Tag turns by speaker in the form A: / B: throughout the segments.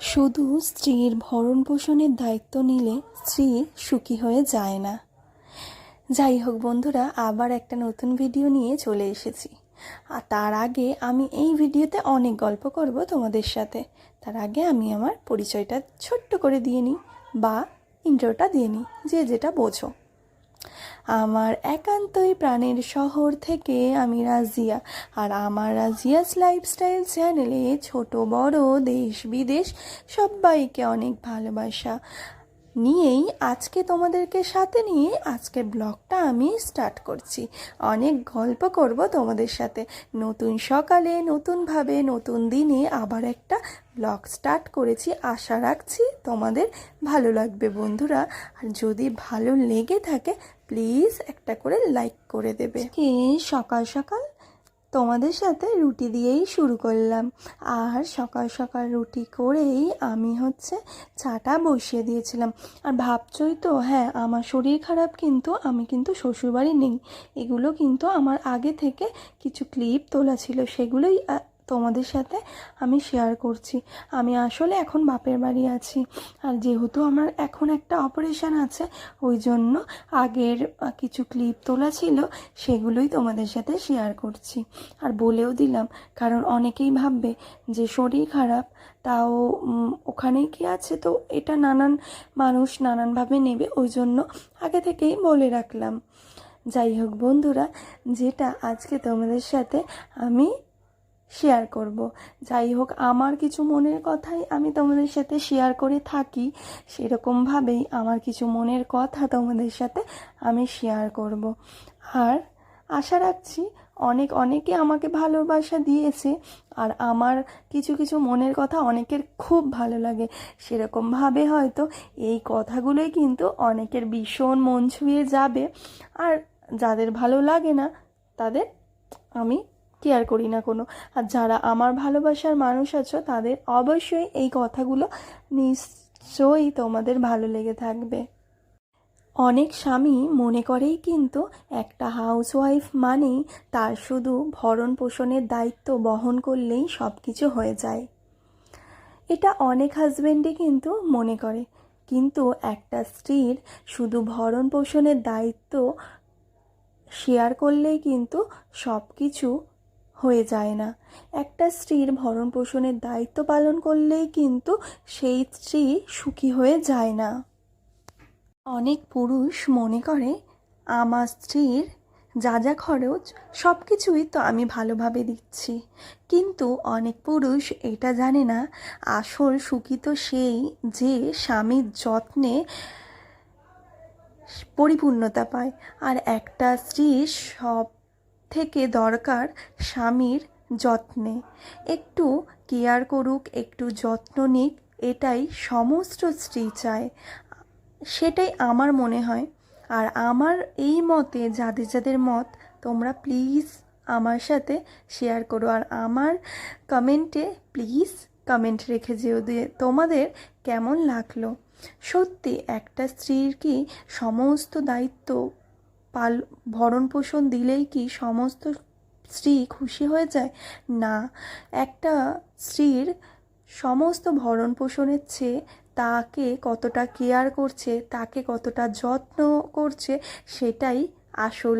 A: শুধু স্ত্রীর ভরণ পোষণের দায়িত্ব নিলে স্ত্রী সুখী হয়ে যায় না। যাই হোক বন্ধুরা, আবার একটা নতুন ভিডিও নিয়ে চলে এসেছি। আর তার আগে আমি এই ভিডিওতে অনেক গল্প করব তোমাদের সাথে। তার আগে আমি আমার পরিচয়টা ছোট্ট করে দিয়ে নিই বা ইন্ট্রোটা দিয়ে নিই, যে যেটা বোঝো। আমার একান্তই প্রাণের শহর থেকে আমি রাজিয়া। আর আমার রাজিয়াস লাইফস্টাইল চ্যানেলে ছোট, বড় দেশ বিদেশ সবাইকে অনেক ভালোবাসা। নিয়েই আজকে তোমাদেরকে সাথে নিয়ে আজকে ব্লগটা আমি স্টার্ট করছি। অনেক গল্প করব তোমাদের সাথে। নতুন সকালে, নতুনভাবে, নতুন দিনে আবার একটা ব্লগ স্টার্ট করেছি। আশা রাখছি তোমাদের ভালো লাগবে বন্ধুরা। আর যদি ভালো লেগে থাকে, প্লিজ একটা করে লাইক করে দেবে। সকাল সকাল? তোমাদের সাথে রুটি দিয়েই শুরু করলাম। আর সকাল সকাল রুটি করেই আমি হচ্ছে চাটা বসিয়ে দিয়েছিলাম। আর ভাবছই তো হ্যাঁ আমার শরীর খারাপ কিন্তু আমি কিন্তু শ্বশুরবাড়ি নেই। এগুলো কিন্তু আমার আগে থেকে কিছু ক্লিপ তোলা ছিল, সেগুলোই তোমাদের সাথে আমি শেয়ার করছি। আমি আসলে এখন বাপের বাড়ি আছি। আর যেহেতু আমার এখন একটা অপারেশন আছে ওই জন্য আগের কিছু ক্লিপ তোলা ছিল সেগুলোই তোমাদের সাথে শেয়ার করছি। আর বলেও দিলাম কারণ অনেকেই ভাববে যে শরীর খারাপ তাও উম, ওখানেই কি আছে? তো এটা নানান মানুষ নানানভাবে নেবে ওই জন্য আগে থেকেই বলে রাখলাম। যাই হোক বন্ধুরা যেটা আজকে তোমাদের সাথে আমি শেয়ার করব। যাই হোক আমার কিছু মনের কথাই আমি তোমাদের সাথে শেয়ার করে থাকি। সেরকমভাবেই আমার কিছু মনের কথা তোমাদের সাথে আমি শেয়ার করব। আর আশা রাখছি অনেক, অনেকে আমাকে ভালোবাসা দিয়েছে আর আমার কিছু কিছু মনের কথা অনেকের খুব ভালো লাগে। সেরকমভাবে হয়তো এই কথাগুলোই কিন্তু অনেকের ভীষণ মন ছুঁয়ে যাবে। আর যাদের ভালো লাগে না, তাদের আমি কেয়ার করি না কোনো। আর যারা আমার ভালোবাসার মানুষ আছো, তাদের অবশ্যই এই কথাগুলো নিশ্চয়ই তোমাদের ভালো লেগে থাকবে। অনেক স্বামী মনে করেই কিন্তু একটা হাউসওয়াইফ মানেই তার শুধু ভরণ পোষণের দায়িত্ব বহন করলেই সব কিছু হয়ে যায়। এটা অনেক হাজবেন্ডই কিন্তু মনে করে। কিন্তু একটা স্ত্রীর শুধু ভরণ পোষণের দায়িত্ব শেয়ার করলেই কিন্তু সব কিছু হয়ে যায় না। একটা স্ত্রীর ভরণ পোষণের দায়িত্ব পালন করলেই কিন্তু সেই স্ত্রী সুখী হয়ে যায় না। অনেক পুরুষ মনে করে, আমার স্ত্রীর যা যা খরচ সব কিছুই তো আমি ভালোভাবে দিচ্ছি। কিন্তু অনেক পুরুষ এটা জানে না, আসল সুখী তো সেই যে স্বামীর যত্নে পরিপূর্ণতা পায়। আর একটা স্ত্রীর সব থেকে দরকার স্বামীর যত্নে। একটু কেয়ার করুক, একটু যত্ন নিক, এটাই সমস্ত স্ত্রী চায়। সেটাই আমার মনে হয়। আর আমার এই মতে, যাদের যাদের মত, তোমরা প্লিজ আমার সাথে শেয়ার করো। আর আমার কমেন্টে প্লিজ কমেন্ট রেখে যেও দিয়ে তোমাদের কেমন লাগল। সত্যি একটা স্ত্রীর কি সমস্ত দায়িত্ব পাল ভরণ পোষণ দিলেই কি সমস্ত স্ত্রী খুশি হয়ে যায়? না, একটা স্ত্রীর সমস্ত ভরণ পোষণের চেয়ে তাকে কতটা কেয়ার করছে, তাকে কতটা যত্ন করছে, সেটাই আসল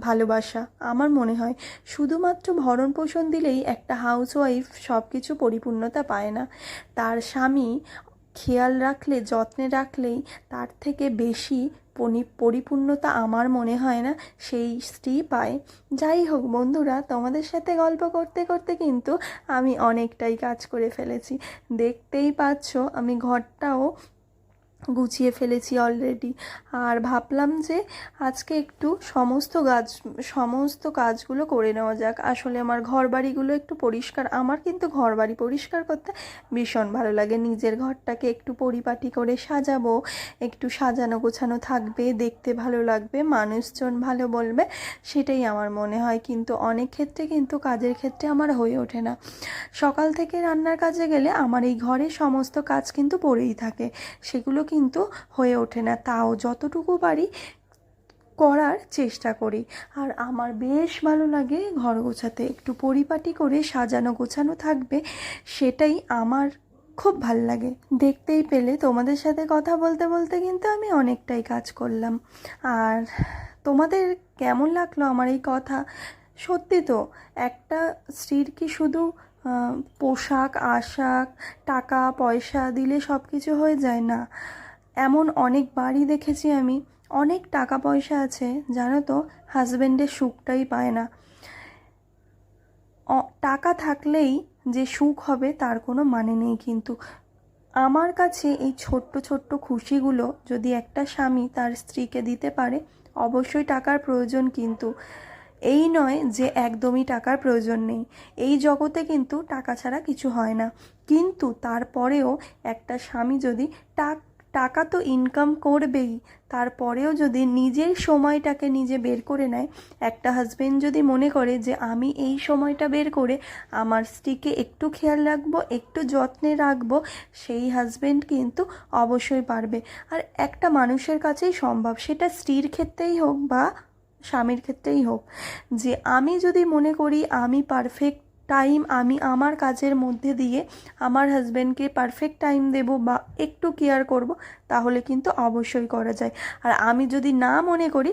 A: ভালোবাসা আমার মনে হয়। শুধুমাত্র ভরণ পোষণ দিলেই একটা হাউসওয়াইফ সব কিছু পরিপূর্ণতা পায় না। তার স্বামী খেয়াল রাখলে, যত্নে রাখলেই তার থেকে বেশি পরিপূর্ণতা আমার মনে হয় না, সেই স্ত্রী পায়। যাই হোক বন্ধুরা, তোমাদের সাথে গল্প করতে করতে কিন্তু আমি অনেকটাই কাজ করে ফেলেছি। দেখতেই পাচ্ছ, আমি ঘরটাও গুছিয়ে ফেলেছি অলরেডি আর ভাবলাম যে আজকে একটু সমস্ত গাছ, সমস্ত কাজগুলো করে নেওয়া যাক। আসলে আমার ঘর বাড়িগুলো একটু পরিষ্কার। আমার কিন্তু ঘর বাড়ি পরিষ্কার করতে ভীষণ ভালো লাগে। নিজের ঘরটাকে একটু পরিপাটি করে সাজাবো, একটু সাজানো গোছানো থাকবে, দেখতে ভালো লাগবে, মানুষজন ভালো বলবে, সেটাই আমার মনে হয়। কিন্তু অনেক ক্ষেত্রে কিন্তু কাজের ক্ষেত্রে আমার হয়ে ওঠে না। সকাল থেকে রান্নার কাজে গেলে আমার এই ঘরে সমস্ত কাজ কিন্তু পড়েই থাকে। সেগুলো কিন্তু হয়ে ওঠে না। তাও যতটুকু পারি করার চেষ্টা করি। আর আমার বেশ ভালো লাগে ঘর গোছাতে। একটু পরিপাটি করে সাজানো গোছানো থাকবে, সেটাই আমার খুব ভালো লাগে। দেখতেই পেলে তোমাদের সাথে কথা বলতে বলতে কিন্তু আমি অনেকটাই কাজ করলাম। আর তোমাদের কেমন লাগল আমার এই কথা? সত্যি তো, একটা স্ত্রীর কি শুধু পোশাক, আশাক, টাকা, পয়সা দিলে সব কিছু হয়ে যায়? না। এমন অনেক বাড়ি দেখেছি আমি, অনেক টাকা পয়সা আছে, জানো তো হাজব্যান্ডের সুখটাই পায় না। টাকা থাকলেই যে সুখ হবে তার কোনো মানে নেই কিন্তু। আমার কাছে এই ছোট্ট ছোট্ট খুশিগুলো যদি একটা স্বামী তার স্ত্রীকে দিতে পারে, অবশ্যই টাকার প্রয়োজন কিন্তু। এই নয় যে একদমই টাকার প্রয়োজন নেই। এই জগতে কিন্তু টাকা ছাড়া কিছু হয় না। কিন্তু তারপরেও একটা স্বামী যদি টাক টাকা তো ইনকাম করবেই। তারপরেও যদি নিজের সময়টাকে নিজে বের করে নেয়, একটা হাজবেন্ড যদি মনে করে যে, আমি এই সময়টা বের করে আমার স্ত্রীকে একটু খেয়াল রাখব, একটু যত্নে রাখব, সেই হাজবেন্ড কিন্তু অবশ্যই পারবে। আর একটা মানুষের কাছেই সম্ভব, সেটা স্ত্রীর ক্ষেত্রেই হোক বা স্বামীর ক্ষেত্রেই হোক, যে, আমি যদি মনে করি আমি পারফেক্ট টাইম আমি আমার কাজের মধ্যে দিয়ে আমার হাজব্যান্ডকে পারফেক্ট টাইম দেব বা একটু কেয়ার করব, তাহলে কিন্তু অবশ্যই করা যায়। আর আমি যদি না মনে করি,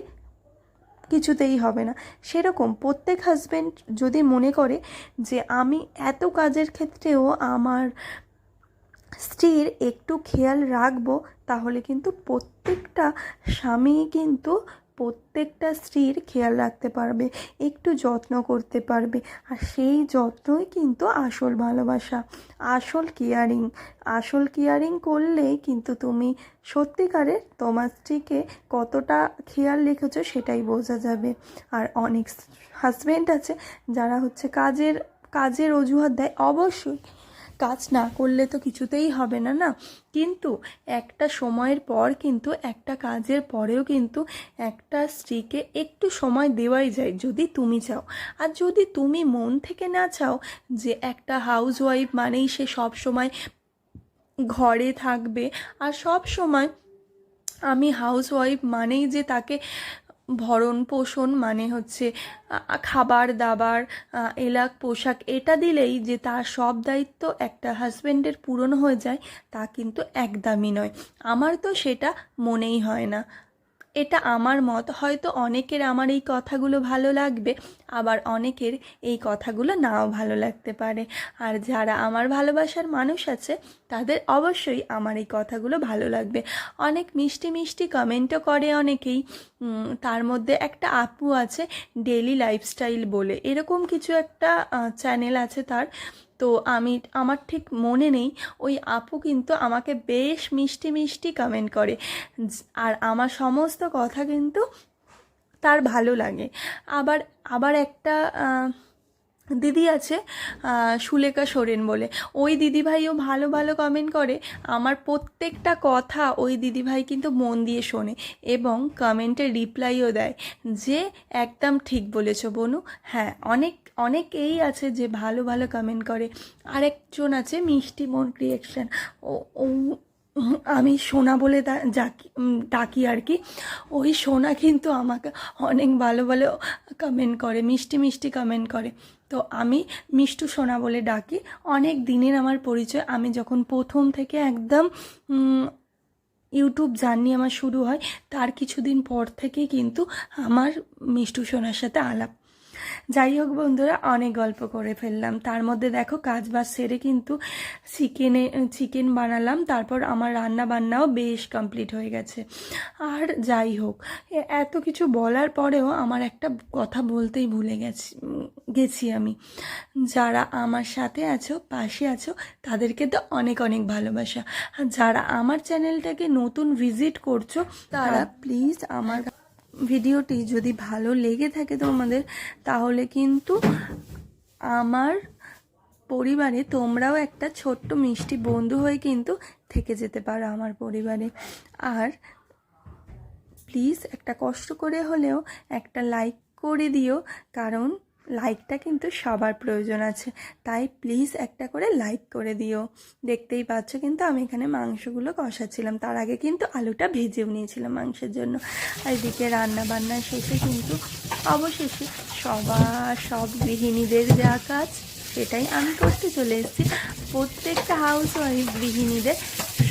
A: কিছুতেই হবে না। সেরকম প্রত্যেক হাজব্যান্ড যদি মনে করে যে আমি এত কাজের ক্ষেত্রেও আমার স্ত্রীর একটু খেয়াল রাখব, তাহলে কিন্তু প্রত্যেকটা স্বামী কিন্তু প্রত্যেকটা স্ত্রীর খেয়াল রাখতে পারবে, একটু যত্ন করতে পারবে। আর সেই যত্নই কিন্তু আসল ভালোবাসা, আসল কেয়ারিং আসল কেয়ারিং করলেই কিন্তু তুমি সত্যিকারের তোমার স্ত্রীকে কতটা খেয়াল রেখেছো সেটাই বোঝা যাবে। আর অনেক হাজব্যান্ড আছে যারা হচ্ছে কাজের কাজের অজুহাত দেয়, অবশ্যই কাজ না করলে তো কিছুতেই হবে না না? কিন্তু একটা সময়ের পর কিন্তু, একটা কাজের পরেও কিন্তু একটা স্ত্রীকে একটু সময় দেওয়াই যায় যদি তুমি চাও। আর যদি তুমি মন থেকে না চাও যে একটা হাউস ওয়াইফ মানেই সে সব সময় ঘরে থাকবে, আর সব সময় আমি হাউস ওয়াইফ মানেই যে তাকে ভরণ পোষণ মানে হচ্ছে খাবার দাবার এলাক পোশাক এটা দিলেই যে তার সব দায়িত্ব একটা হাজব্যান্ডের পূরণ হয়ে যায়, তা কিন্তু একদমই নয়। আমার তো সেটা মনেই হয় না। এটা আমার মত। হয়তো অনেকের আমার এই কথাগুলো ভালো লাগবে, আবার অনেকের এই কথাগুলো নাও ভালো লাগতে পারে। আর যারা আমার ভালোবাসার মানুষ আছে, তাদের অবশ্যই আমার এই কথাগুলো ভালো লাগবে। অনেক মিষ্টি মিষ্টি কমেন্টও করে অনেকেই। তার মধ্যে একটা আপু আছে ডেলি লাইফস্টাইল বলে। এরকম কিছু একটা চ্যানেল আছে তার। তো আমি, আমার ঠিক মনে নেই, ওই আপু কিন্তু আমাকে বেশ মিষ্টি মিষ্টি কমেন্ট করে। আর আমার সমস্ত কথা কিন্তু তার ভালো লাগে। আবার আবার একটা দিদি আছে সুলেখা সোরেন বলে। ওই দিদিভাইও ভালো ভালো কমেন্ট করে। আমার প্রত্যেকটা কথা ওই দিদিভাই কিন্তু মন দিয়ে শোনে এবং কমেন্টে রিপ্লাইও দেয়। যে একদম ঠিক বলেছ, বনু। হ্যাঁ অনেক অনেকেই আছে যে ভালো ভালো কমেন্ট করে। আরেকজন আছে মিষ্টি মন ক্রিয়েকশন ও আমি সোনা বলে ডাকি ডাকি আর কি। ওই সোনা কিন্তু আমাকে অনেক ভালো ভালো কমেন্ট করে, মিষ্টি মিষ্টি কমেন্ট করে। তো আমি মিষ্টু সোনা বলে ডাকি। অনেক দিনের আমার পরিচয়। আমি যখন প্রথম থেকে একদম ইউটিউব জার্নি আমার শুরু হয়, তার কিছুদিন পর থেকেই কিন্তু আমার মিষ্টু সোনার সাথে আলাপ। যাই হোক বন্ধুরা অনেক গল্প করে ফেললাম। তার মধ্যে দেখো কাজ বাজ সেরে কিন্তু চিকেনে চিকেন বানালাম। তারপর আমার রান্না বান্নাও বেশ কমপ্লিট হয়ে গেছে। আর যাই হোক এত কিছু বলার পরেও আমার একটা কথা বলতেই ভুলে গেছি গেছি আমি। যারা আমার সাথে আছো পাশে আছো তাদেরকে তো অনেক অনেক ভালোবাসা। আর যারা আমার চ্যানেলটাকে নতুন ভিজিট করছ তারা প্লিজ আমার ভিডিওটি যদি ভালো লেগে থাকে তোমাদের, তাহলে কিন্তু আমার পরিবারে তোমরাও একটা ছোট্ট মিষ্টি বন্ধু হয়ে কিন্তু থেকে যেতে পারো আমার পরিবারে। আর প্লিজ একটা কষ্ট করে হলেও একটা লাইক করে দিও, কারণ লাইকটা কিন্তু সবার প্রয়োজন আছে। তাই প্লিজ একটা করে লাইক করে দিও। দেখতেই পাচ্ছ কিন্তু আমি এখানে মাংসগুলো কষাচ্ছিলাম। তার আগে কিন্তু আলুটা ভেজেও নিয়েছিলাম মাংসের জন্য। আর এদিকে রান্না বান্না শেষে কিন্তু অবশেষে সবার, সব গৃহিণীদের যা কাজ, সেটাই আমি করতে চলে এসেছি। প্রত্যেকটা হাউস ওয়াইফ গৃহিণীদের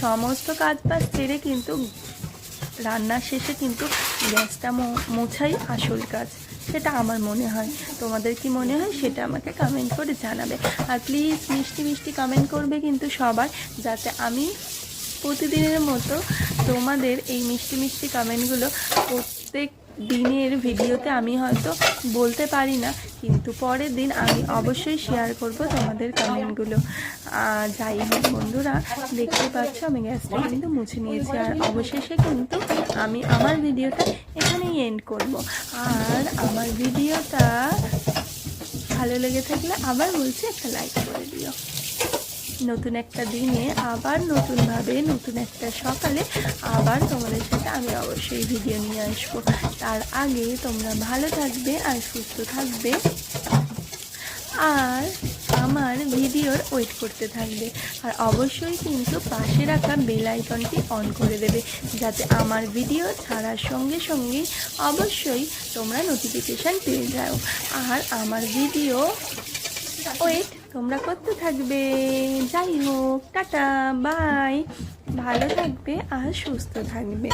A: সমস্ত কাজ বাজ ছেড়ে কিন্তু রান্নার শেষে কিন্তু গ্যাসটা মোছাই আসল কাজ। সেটা আমার মনে হয়। তোমাদের কি মনে হয়? সেটা আমাকে কমেন্ট করে জানাবে। আর প্লিজ মিষ্টি মিষ্টি কমেন্ট করবে কিন্তু সবাই যাতে আমি প্রতিদিনের মতো তোমাদের এই মিষ্টি মিষ্টি কমেন্টগুলো প্রত্যেক দিনের ভিডিওতে আমি হয়তো বলতে পারি না, কিন্তু পরের দিন আমি অবশ্যই শেয়ার করব তোমাদের কমেন্টগুলো যাই হোক বন্ধুরা, দেখতে পাচ্ছ আমি গ্যাসটা কিন্তু মুছে নিয়েছি, আর অবশেষে কিন্তু আমি আমার ভিডিওটা এখানেই এন্ড করব। আর আমার ভিডিওটা ভালো লেগে থাকলে আবার বলছি একটা লাইক করে দিও। নতুন একটা দিনে, আবার নতুনভাবে নতুন একটা সকালে, আবার তোমাদের সাথে আমি অবশ্যই ভিডিও নিয়ে আসব। তার আগে তোমরা ভালো থাকবে আর সুস্থ থাকবে। আর আমার ভিডিওর ওয়েট করতে থাকবে। আর অবশ্যই কিন্তু পাশে রাখা বেল আইকনটি অন করে দেবে, যাতে আমার ভিডিও ছাড়ার সঙ্গে সঙ্গে অবশ্যই তোমরা নোটিফিকেশান পেয়ে যাও। আর আমার ভিডিও ওয়েট তোমরা করতে থাকবে? যাই হোক টাটা বাই। ভালো থাকবে আর সুস্থ থাকবে।